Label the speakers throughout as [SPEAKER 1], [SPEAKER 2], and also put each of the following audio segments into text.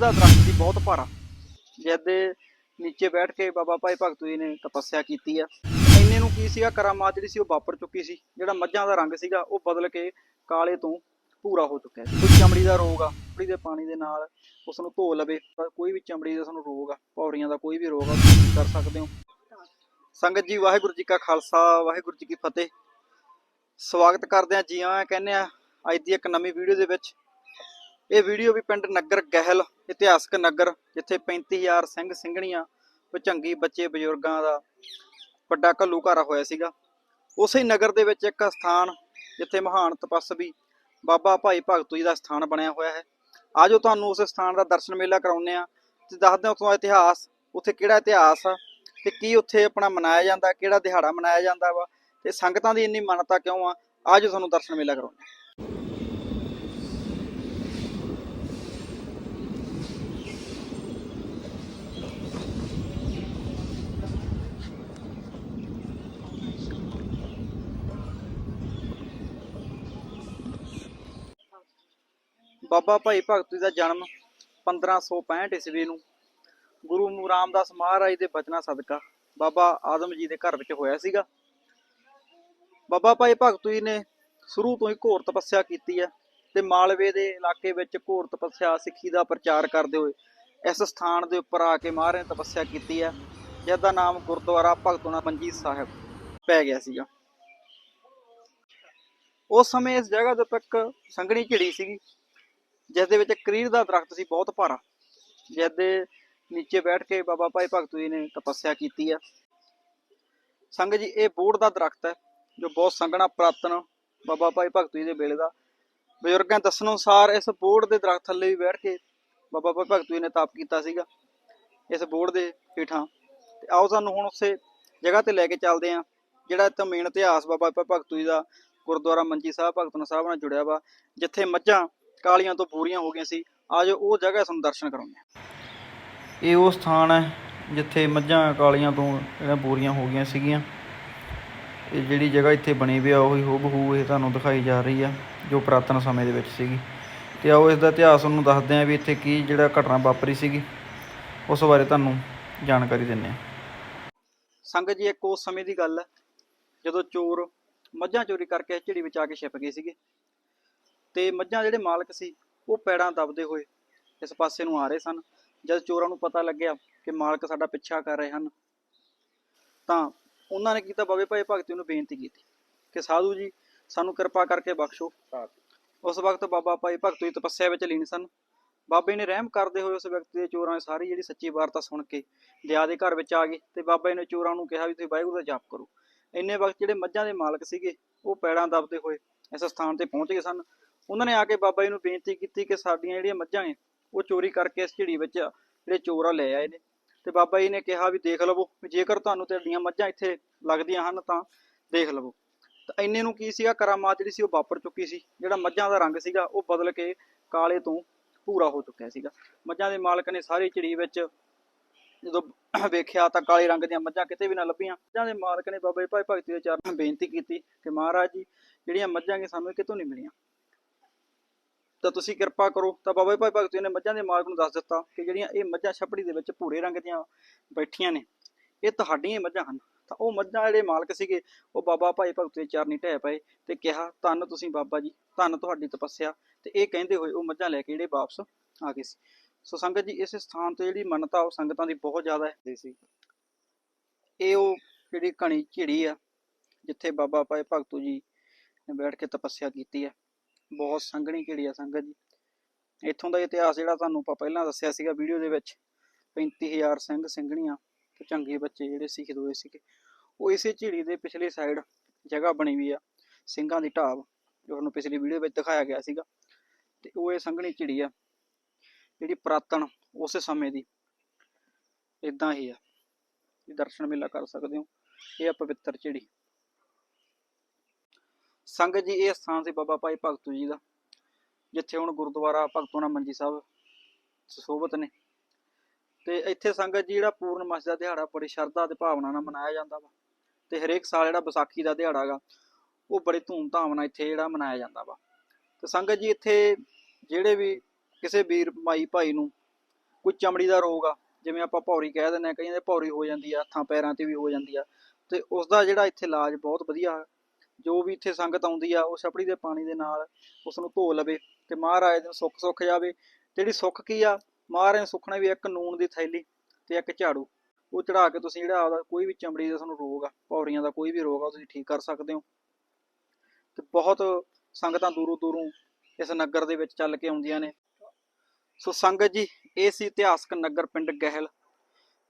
[SPEAKER 1] ਦਾ ਦਰਖਤ ਸੀ ਬਹੁਤ ਭਾਰਾ ਜਿਸ ਨੀਚੇ ਬੈਠ ਕੇ ਬਾਬਾ ਭਾਈ ਭਗਤ ਜੀ ਨੇ ਤਪੱਸਿਆ ਕੀਤੀ ਆ, ਇੰਨੇ ਨੂੰ ਕੀ ਸੀਗਾ, ਕਰਾਮਾਤ ਜਿਹੜੀ ਸੀ ਉਹ ਵਾਪਰ ਚੁੱਕੀ ਸੀ। ਜਿਹੜਾ ਮੱਝਾਂ ਦਾ ਰੰਗ ਸੀਗਾ, ਉਹ ਬਦਲ ਕੇ ਕਾਲੇ ਤੋਂ ਭੂਰਾ ਹੋ ਚੁੱਕਿਆ ਸੀ। ਕੋਈ ਚਮੜੀ ਦਾ ਰੋਗ ਆ ਚਮੜੀ ਦੇ ਪਾਣੀ ਦੇ ਨਾਲ ਉਸ ਨੂੰ ਧੋ ਲਵੇ ਕੋਈ ਵੀ ਚਮੜੀ ਦਾ ਸਾਨੂੰ ਰੋਗ ਆ ਪੌੜੀਆਂ ਦਾ ਕੋਈ ਵੀ ਰੋਗ ਆ, ਤੁਸੀਂ ਕਰ ਸਕਦੇ ਹੋ। ਸੰਗਤ ਜੀ, ਵਾਹਿਗੁਰੂ ਜੀ ਕਾ ਖਾਲਸਾ, ਵਾਹਿਗੁਰੂ ਜੀ ਕੀ ਫਤਿਹ। ਸਵਾਗਤ ਕਰਦੇ ਆ ਜੀ ਆਇਆਂ, ਕਹਿੰਦੇ ਆ ਅੱਜ ਦੀ ਇੱਕ ਨਵੀਂ ਵੀਡੀਓ ਦੇ ਵਿੱਚ ਇਹ ਵੀਡੀਓ ਵੀ ਪਿੰਡ ਨਗਰ ਗਹਿਲ, ਇਤਿਹਾਸਕ ਨਗਰ, ਜਿੱਥੇ 35000 ਸਿੰਘ ਸਿੰਘਣੀਆਂ, ਭਚੰਗੀ ਬੱਚੇ ਬਜ਼ੁਰਗਾਂ ਦਾ ਵੱਡਾ ਘੱਲੂਘਾਰਾ ਹੋਇਆ ਸੀਗਾ। ਉਸੇ ਨਗਰ ਦੇ ਵਿੱਚ ਇੱਕ ਸਥਾਨ, ਜਿੱਥੇ ਮਹਾਨ ਤਪਸਵੀ ਬਾਬਾ ਭਾਈ ਭਗਤੂ ਜੀ ਦਾ ਸਥਾਨ ਬਣਿਆ ਹੋਇਆ ਹੈ। ਆਜੋ ਤੁਹਾਨੂੰ ਉਸ ਸਥਾਨ ਦਾ ਦਰਸ਼ਨ ਮੇਲਾ ਕਰਾਉਂਦੇ ਆ ਤੇ ਦੱਸਦੇ ਹਾਂ ਉੱਥੋਂ ਦਾ ਇਤਿਹਾਸ, ਉੱਥੇ ਕਿਹੜਾ ਇਤਿਹਾਸ ਆ ਤੇ ਕੀ ਉੱਥੇ ਆਪਣਾ ਮਨਾਇਆ ਜਾਂਦਾ, ਕਿਹੜਾ ਦਿਹਾੜਾ ਮਨਾਇਆ ਜਾਂਦਾ ਵਾ ਤੇ ਸੰਗਤਾਂ ਦੀ ਇੰਨੀ ਮਾਨਤਾ ਕਿਉਂ ਆ? ਆਜੋ ਤੁਹਾਨੂੰ ਦਰਸ਼ਨ ਮੇਲਾ ਕਰਾਉਂਦੇ ਹਾਂ। ਬਾਬਾ ਭਾਈ ਭਗਤ ਜੀ ਦਾ ਜਨਮ 1565 ਈਸਵੀ ਨੂੰ ਗੁਰੂ ਰਾਮਦਾਸ ਮਹਾਰਾਜ ਦੇ ਬਚਨਾਂ ਸਦਕਾ ਬਾਬਾ ਆਦਮ ਜੀ ਦੇ ਘਰ ਵਿੱਚ ਹੋਇਆ ਸੀਗਾ। ਬਾਬਾ ਭਾਈ ਭਗਤ ਜੀ ਨੇ ਸ਼ੁਰੂ ਤੋਂ ਹੀ ਘੋਰ ਤਪੱਸਿਆ ਕੀਤੀ ਹੈ ਤੇ ਮਾਲਵੇ ਦੇ ਇਲਾਕੇ ਵਿੱਚ ਘੋਰ ਤਪੱਸਿਆ ਸਿੱਖੀ ਦਾ ਪ੍ਰਚਾਰ ਕਰਦੇ ਹੋਏ ਇਸ ਸਥਾਨ ਦੇ ਉੱਪਰ ਆ ਕੇ ਮਹਾਰਾਜ ਨੇ ਤਪੱਸਿਆ ਕੀਤੀ ਹੈ ਜਿਸ ਦਾ ਨਾਮ ਗੁਰਦੁਆਰਾ ਭਗਤੋਣਾ ਮੰਜੀ ਸਾਹਿਬ ਪੈ ਗਿਆ ਸੀਗਾ। ਉਸ ਸਮੇਂ ਇਸ ਜਗ੍ਹਾ ਦੇ ਉੱਪਰ ਇੱਕ ਸੰਘਣੀ ਝਿੜੀ ਸੀਗੀ ਜਿਸ ਦੇ ਵਿੱਚ ਕਰੀਰ ਦਾ ਦਰਖਤ ਸੀ, ਬਹੁਤ ਭਾਰਾ। ਜਿਸ ਦੇ ਨੀਚੇ ਬੈਠ ਕੇ ਬਾਬਾ ਭਾਈ ਭਗਤ ਜੀ ਨੇ ਤਪੱਸਿਆ ਕੀਤੀ ਆ। ਸੰਗ ਜੀ, ਇਹ ਬੋੜ ਦਾ ਦਰਖਤ ਹੈ, ਜੋ ਬਹੁਤ ਸੰਘਣਾ, ਪ੍ਰਾਤਨ ਬਾਬਾ ਭਾਈ ਭਗਤ ਜੀ ਦੇ ਵੇਲੇ ਦਾ। ਬਜ਼ੁਰਗਾਂ ਦੱਸਣ ਅਨੁਸਾਰ ਇਸ ਬੋੜ ਦੇ ਦਰਖਤ ਥੱਲੇ ਵੀ ਬੈਠ ਕੇ ਬਾਬਾ ਭਾਈ ਭਗਤ ਜੀ ਨੇ ਤਪ ਕੀਤਾ ਸੀਗਾ, ਇਸ ਬੋੜ ਦੇ ਹੇਠਾਂ। ਤੇ ਆਓ ਸਾਨੂੰ ਹੁਣ ਉਸੇ ਜਗ੍ਹਾ ਤੇ ਲੈ ਕੇ ਚੱਲਦੇ ਆ ਜਿਹੜਾ ਇੱਥੇ ਮੇਨ ਇਤਿਹਾਸ ਬਾਬਾ ਭਾਈ ਭਗਤ ਜੀ ਦਾ ਗੁਰਦੁਆਰਾ ਮੰਜੀ ਸਾਹਿਬ ਭਗਤਨ ਸਾਹਿਬ ਨਾਲ ਜੁੜਿਆ ਵਾ, ਜਿੱਥੇ ਮੱਝਾਂ ਕਾਲੀਆਂ ਤੋਂ ਪੂਰੀਆਂ ਹੋ ਗਈਆਂ ਸੀ। ਆਜੋ ਉਹ ਜਗ੍ਹਾ ਤੁਹਾਨੂੰ ਦਰਸ਼ਨ ਕਰਾਉਂਦੇ ਇਹ ਉਹ ਸਥਾਨ ਹੈ ਜਿੱਥੇ ਮੱਝਾਂ ਕਾਲੀਆਂ ਤੋਂ ਜਿਹੜਾ ਪੂਰੀਆਂ ਹੋ ਗਈਆਂ ਸੀਗੀਆਂ। ਇਹ ਜਿਹੜੀ ਜਗ੍ਹਾ ਇੱਥੇ ਬਣੀ ਵੀ ਆ ਉਹੀ ਹੂਬਹੂ ਇਹ ਤੁਹਾਨੂੰ ਦਿਖਾਈ ਜਾ ਰਹੀ ਆ ਜੋ ਪੁਰਾਤਨ ਸਮੇਂ ਦੇ ਵਿੱਚ ਸੀਗੀ। ਤੇ ਆਓ ਇਸ ਦਾ ਇਤਿਹਾਸ ਤੁਹਾਨੂੰ ਦੱਸਦੇ ਆ ਵੀ ਇੱਥੇ ਕੀ ਜਿਹੜਾ ਘਟਨਾ ਵਾਪਰੀ ਸੀਗੀ। ਉਸ ਬਾਰੇ ਤੁਹਾਨੂੰ ਜਾਣਕਾਰੀ ਦਿੰਦੇ ਆ ਸੰਗਤ ਜੀ ਇੱਕ ਉਸ ਸਮੇਂ ਦੀ ਗੱਲ ਹੈ ਜਦੋਂ ਚੋਰ ਮੱਝਾਂ ਚੋਰੀ ਕਰਕੇ ਝਿੜੀ ਵਿੱਚ ਆ ਕੇ ਛਿਪ ਗਏ ਸੀਗੇ। ਤੇ ਮੱਝਾਂ ਜਿਹੜੇ ਮਾਲਕ ਸੀ, ਉਹ ਪੈੜਾਂ ਦਬਦੇ ਹੋਏ ਇਸ ਪਾਸੇ ਨੂੰ ਆ ਰਹੇ ਸਨ। ਜਦ ਚੋਰਾਂ ਨੂੰ ਪਤਾ ਲੱਗਿਆ ਕਿ ਮਾਲਕ ਸਾਡਾ ਪਿੱਛਾ ਕਰ ਰਹੇ ਹਨ, ਤਾਂ ਉਹਨਾਂ ਨੇ ਕੀਤਾ? ਬਾਬੇ ਭਾਈ ਭਗਤੀ ਨੂੰ ਬੇਨਤੀ ਕੀਤੀ ਕਿ ਸਾਧੂ ਜੀ, ਸਾਨੂੰ ਕਿਰਪਾ ਕਰਕੇ ਬਖਸ਼ੋ। ਉਸ ਵਕਤ ਬਾਬਾ ਭਾਈ ਭਗਤ ਜੀ ਤਪੱਸਿਆ ਵਿੱਚ ਲੀਨ ਸਨ। ਬਾਬੇ ਨੇ ਰਹਿਮ ਕਰਦੇ ਹੋਏ ਉਸ ਵਿਅਕਤੀ ਦੇ ਚੋਰਾਂ ਦੀ ਸਾਰੀ ਜਿਹੜੀ ਸੱਚੀ ਵਾਰਤਾ ਸੁਣ ਕੇ ਦਇਆ ਦੇ ਘਰ ਵਿੱਚ ਆ ਗਏ ਤੇ ਬਾਬਾ ਜੀ ਨੇ ਚੋਰਾਂ ਨੂੰ ਕਿਹਾ ਵੀ ਤੁਸੀਂ ਵਾਹਿਗੁਰੂ ਦਾ ਜਾਪ ਕਰੋ। ਇੰਨੇ ਵਕਤ ਜਿਹੜੇ ਮੱਝਾਂ ਦੇ ਮਾਲਕ ਸੀਗੇ, ਉਹ ਪੈੜਾਂ ਦਬਦੇ ਹੋਏ ਇਸ ਸਥਾਨ ਤੇ ਪਹੁੰਚ ਗਏ ਸਨ। ਉਹਨਾਂ ਨੇ ਆ ਕੇ ਬਾਬਾ ਜੀ ਨੂੰ ਬੇਨਤੀ ਕੀਤੀ ਕਿ ਸਾਡੀਆਂ ਜਿਹੜੀਆਂ ਮੱਝਾਂ ਨੇ, ਉਹ ਚੋਰੀ ਕਰਕੇ ਇਸ ਝਿੜੀ ਵਿੱਚ ਜਿਹੜੇ ਚੋਰ ਲੈ ਆਏ ਨੇ। ਤੇ ਬਾਬਾ ਜੀ ਨੇ ਕਿਹਾ ਵੀ ਦੇਖ ਲਵੋ ਵੀ ਜੇਕਰ ਤੁਹਾਨੂੰ ਤੁਹਾਡੀਆਂ ਮੱਝਾਂ ਇੱਥੇ ਲੱਗਦੀਆਂ ਹਨ ਤਾਂ ਦੇਖ ਲਵੋ। ਤਾਂ ਇੰਨੇ ਨੂੰ ਕੀ ਸੀਗਾ, ਕਰਾਮਾਤ ਜਿਹੜੀ ਸੀ ਉਹ ਵਾਪਰ ਚੁੱਕੀ ਸੀ। ਜਿਹੜਾ ਮੱਝਾਂ ਦਾ ਰੰਗ ਸੀਗਾ, ਉਹ ਬਦਲ ਕੇ ਕਾਲੇ ਤੋਂ ਭੂਰਾ ਹੋ ਚੁੱਕਿਆ ਸੀਗਾ। ਮੱਝਾਂ ਦੇ ਮਾਲਕ ਨੇ ਸਾਰੀ ਝਿੜੀ ਵਿੱਚ ਜਦੋਂ ਵੇਖਿਆ ਤਾਂ ਕਾਲੇ ਰੰਗ ਦੀਆਂ ਮੱਝਾਂ ਕਿਤੇ ਵੀ ਨਾ ਲੱਭੀਆਂ। ਮੱਝਾਂ ਦੇ ਮਾਲਕ ਨੇ ਬਾਬਾ ਜੀ ਭਾਈ ਭਗਤੀ ਦੇ ਚਰਨ ਬੇਨਤੀ ਕੀਤੀ ਕਿ ਮਹਾਰਾਜ ਜੀ, ਜਿਹੜੀਆਂ ਮੱਝਾਂ ਕਿ ਸਾਨੂੰ ਕਿਤੋਂ ਨਹੀਂ ਮਿਲੀਆਂ? ਤਾਂ ਤੁਸੀਂ ਕਿਰਪਾ ਕਰੋ। ਤਾਂ ਬਾਬਾ ਭਾਈ ਭਗਤ ਜੀ ਨੇ ਮੱਝਾਂ ਦੇ ਮਾਲਕ ਨੂੰ ਦੱਸ ਦਿੱਤਾ ਕਿ ਜਿਹੜੀਆਂ ਇਹ ਮੱਝਾਂ ਛਪੜੀ ਦੇ ਵਿੱਚ ਭੂਰੇ ਰੰਗ ਦੀਆਂ ਬੈਠੀਆਂ ਨੇ ਇਹ ਤੁਹਾਡੀਆਂ ਮੱਝਾਂ ਹਨ। ਤਾਂ ਉਹ ਮੱਝਾਂ ਜਿਹੜੇ ਮਾਲਕ ਸੀਗੇ ਉਹ ਬਾਬਾ ਭਾਈ ਭਗਤ ਦੇ ਚਰਨੀ ਢਹਿ ਪਏ ਤੇ ਕਿਹਾ ਧੰਨ ਤੁਸੀਂ ਬਾਬਾ ਜੀ ਧੰਨ ਤੁਹਾਡੀ ਤਪੱਸਿਆ। ਤੇ ਇਹ ਕਹਿੰਦੇ ਹੋਏ ਉਹ ਮੱਝਾਂ ਲੈ ਕੇ ਜਿਹੜੇ ਵਾਪਸ ਆ ਗਏ ਸੀ। ਸੋ ਸੰਗਤ ਜੀ ਇਸ ਸਥਾਨ ਤੇ ਜਿਹੜੀ ਮੰਨਤਾ ਉਹ ਸੰਗਤਾਂ ਦੀ ਬਹੁਤ ਜ਼ਿਆਦਾ ਹੈ। ਸੀ ਇਹ ਉਹ ਜਿਹੜੀ ਘਣੀ ਝਿੜੀ ਆ ਜਿੱਥੇ ਬਾਬਾ ਭਾਈ ਭਗਤੂ ਜੀ ਨੇ ਬੈਠ ਕੇ ਤਪੱਸਿਆ ਕੀਤੀ ਹੈ ਬਹੁਤ ਸੰਘਣੀ ਝਿੜੀ ਆ ਸੰਗਤ ਜੀ। ਇੱਥੋਂ ਦਾ ਇਤਿਹਾਸ ਜਿਹੜਾ ਤੁਹਾਨੂੰ ਆਪਾਂ ਪਹਿਲਾਂ ਦੱਸਿਆ ਸੀਗਾ ਵੀਡੀਓ ਦੇ ਵਿੱਚ 35000 ਸਿੰਘ ਸਿੰਘਣੀਆਂ ਤੇ ਚੰਗੇ ਬੱਚੇ ਜਿਹੜੇ ਸ਼ਹੀਦ ਹੋਏ ਸੀਗੇ। ਉਹ ਇਸੇ ਝਿੜੀ ਦੇ ਪਿਛਲੇ ਸਾਈਡ ਜਗ੍ਹਾ ਬਣੀ ਹੋਈ ਆ, ਸਿੰਘਾਂ ਦੀ ਢਾਬ, ਜੋ ਤੁਹਾਨੂੰ ਪਿਛਲੀ ਵੀਡੀਓ ਵਿੱਚ ਦਿਖਾਇਆ ਗਿਆ ਸੀਗਾ। ਤੇ ਉਹ ਇਹ ਸੰਘਣੀ ਝਿੜੀ ਆ, ਜਿਹੜੀ ਪੁਰਾਤਨ ਉਸੇ ਸਮੇਂ ਦੀ ਇਦਾਂ ਹੀ ਆ। ਇਹ ਦਰਸ਼ਨ ਮੇਲਾ ਕਰ ਸਕਦੇ ਹੋ। ਇਹ ਆ ਪਵਿੱਤਰ ਝਿੜੀ ਸੰਗਤ ਜੀ, ਇਹ ਸਥਾਨ ਸੀ ਬਾਬਾ ਭਾਈ ਭਗਤੂ ਜੀ ਦਾ, ਜਿੱਥੇ ਹੁਣ ਗੁਰਦੁਆਰਾ ਭਗਤੋਨਾ ਮੰਜੀ ਸਾਹਿਬ ਸੋਭਤ ਨੇ। ਤੇ ਇੱਥੇ ਸੰਗਤ ਜੀ ਜਿਹੜਾ ਪੂਰਨਮਾਸ਼ ਦਾ ਦਿਹਾੜਾ, ਬੜੀ ਸ਼ਰਧਾ ਤੇ ਭਾਵਨਾ ਨਾਲ ਮਨਾਇਆ ਜਾਂਦਾ ਵਾ। ਤੇ ਹਰੇਕ ਸਾਲ ਜਿਹੜਾ ਵਿਸਾਖੀ ਦਾ ਦਿਹਾੜਾ ਗਾ, ਉਹ ਬੜੀ ਧੂਮ-ਧਾਮ ਨਾਲ ਇੱਥੇ ਜਿਹੜਾ ਮਨਾਇਆ ਜਾਂਦਾ ਵਾ। ਤੇ ਸੰਗਤ ਜੀ ਇੱਥੇ ਜਿਹੜੇ ਵੀ ਕਿਸੇ ਵੀਰ ਮਾਈ ਭਾਈ ਨੂੰ ਕੋਈ ਚਮੜੀ ਦਾ ਰੋਗ ਆ, ਜਿਵੇਂ ਆਪਾਂ ਭੌਰੀ ਕਹਿ ਦਿੰਦੇ ਆ, ਕਈਆਂ ਦੇ ਭੌਰੀ ਹੋ ਜਾਂਦੀ ਆ, ਹੱਥਾਂ, ਪੈਰਾਂ ਤੇ ਵੀ ਹੋ ਜਾਂਦੀ ਆ, ਤੇ ਉਸ ਦਾ ਜਿਹੜਾ ਇੱਥੇ ਇਲਾਜ ਬਹੁਤ ਵਧੀਆ ਜੋ ਵੀ ਇੱਥੇ ਸੰਗਤ ਆਉਂਦੀ ਆ, ਉਹ ਛਪੜੀ ਦੇ ਪਾਣੀ ਦੇ ਨਾਲ ਉਸ ਨੂੰ ਧੋ ਲਵੇ ਤੇ ਮਹਾਰਾਜ ਨੂੰ ਸੁੱਖ ਸੁੱਖ ਜਾਵੇ। ਜਿਹੜੀ ਸੁੱਖ ਕੀ ਆ, ਮਹਾਰਾਜ ਨੇ ਸੁੱਖਣਾ ਵੀ ਇੱਕ ਨੂਣ ਦੀ ਥੈਲੀ ਤੇ ਇੱਕ ਝਾੜੂ। ਉਹ ਚੜਾ ਕੇ ਤੁਸੀਂ ਜਿਹੜਾ ਆਪਦਾ ਕੋਈ ਵੀ ਚਮੜੀ ਦਾ ਤੁਹਾਨੂੰ ਰੋਗ ਆ, ਭੌਰੀਆਂ ਦਾ ਕੋਈ ਵੀ ਰੋਗ ਆ ਤੁਸੀਂ ਠੀਕ ਕਰ ਸਕਦੇ ਹੋ। ਤੇ ਬਹੁਤ ਸੰਗਤਾਂ ਦੂਰੋਂ ਦੂਰੋਂ ਇਸ ਨਗਰ ਦੇ ਵਿੱਚ ਚੱਲ ਕੇ ਆਉਂਦੀਆਂ ਨੇ। ਸੋ ਸੰਗਤ ਜੀ, ਇਹ ਸੀ ਇਤਿਹਾਸਕ ਨਗਰ ਪਿੰਡ ਗਹਿਲ।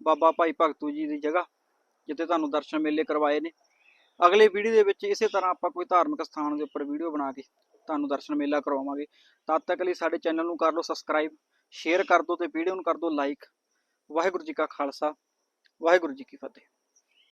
[SPEAKER 1] ਬਾਬਾ ਭਾਈ ਭਗਤੂ ਜੀ ਦੀ ਜਗ੍ਹਾ, ਜਿੱਥੇ ਤੁਹਾਨੂੰ ਦਰਸ਼ਨ ਮੇਲੇ ਕਰਵਾਏ ਨੇ। ਅਗਲੇ ਵੀਡੀਓ ਦੇ ਵਿੱਚ ਇਸੇ ਤਰ੍ਹਾਂ ਆਪਾਂ ਕੋਈ ਧਾਰਮਿਕ ਸਥਾਨ ਦੇ ਉੱਪਰ ਵੀਡੀਓ ਬਣਾ ਕੇ ਤੁਹਾਨੂੰ ਦਰਸ਼ਨ ਮੇਲਾ ਕਰਵਾਵਾਂਗੇ। ਤਦ ਤੱਕ ਲਈ ਸਾਡੇ ਚੈਨਲ ਨੂੰ ਕਰ ਲਓ ਸਬਸਕ੍ਰਾਈਬ ਸ਼ੇਅਰ ਕਰ ਦਿਓ ਤੇ ਵੀਡੀਓ ਨੂੰ ਕਰ ਦਿਓ ਲਾਈਕ ਵਾਹਿਗੁਰੂ ਜੀ ਕਾ ਖਾਲਸਾ, ਵਾਹਿਗੁਰੂ ਜੀ ਕੀ ਫਤਿਹ।